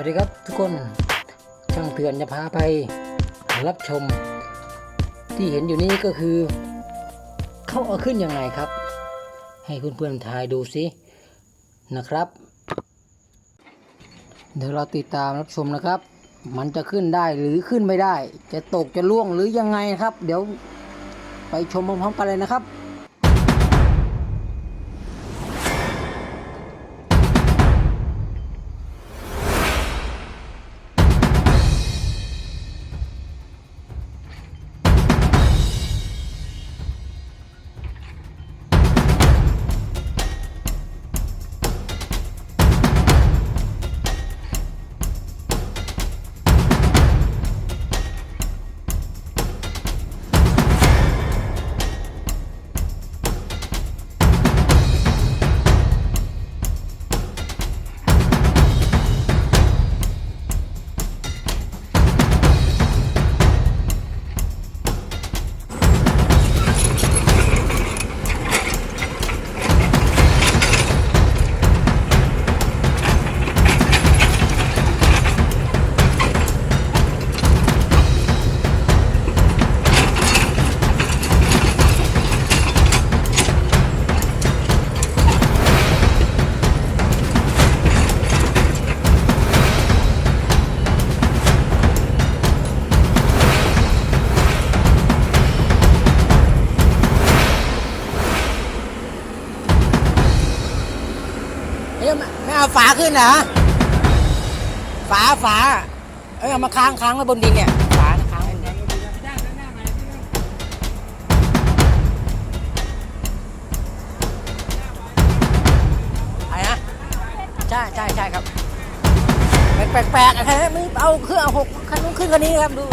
วัสดีครับทุกคนช่างเถื่อนจะพาไปรับชม ที่เห็นอยู่นี้ก็คือ เขาเอาขึ้นยังไงครับ ให้เพื่อนๆทายดูสินะครับ เดี๋ยวเราติดตามรับชมนะครับ มันจะขึ้นได้หรือขึ้นไม่ได้ จะตกจะล่วงหรือยังไงครับ เดี๋ยวไปชมพร้อมๆกันเลยนะครับ เอ้ยไม่เอาฝาขึ้นเหรอฝาฝาเอ้ยเอามาค้างค้างไว้บนดินเนี่ยฝาค้างไว้บนดินอะไรนะใช่ใช่ใช่ครับแปลกๆอะไรนะมึงเอาเครื่องเอาหกคันนู้นขึ้นคันนี้ครับดู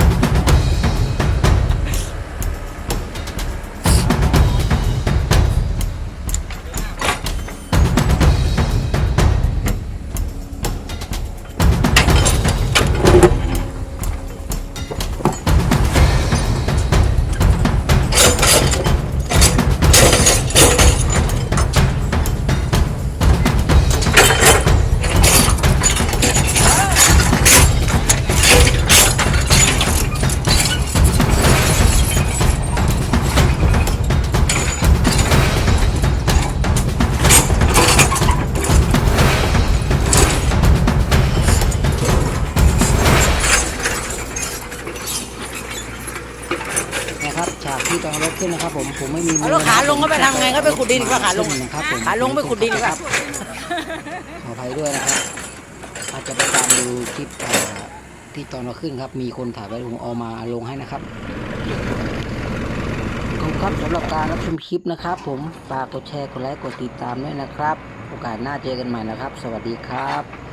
นะครับฉากที่ตอนรถขึ้นนะครับ ผมผมไม่มีเอาแล้วขาลงก็ไปทำไงก็ไปขุดดินก็ขาลงนะครับผมขาลงไปขุดดินดีกว่าขออภัยด้วยนะครับ อาจจะไปตามดูคลิปเอ่อที่ตอนเราขึ้นครับ มีคนถ่ายไว้ผมเอามาลงให้นะครับขอบคุณครับสำหรับการรับชมคลิปนะครับ ผมฝากกดแชร์กดไลค์กดติดตามด้วยนะครับ โอกาสหน้าเจอกันใหม่นะครับ สวัสดีครับ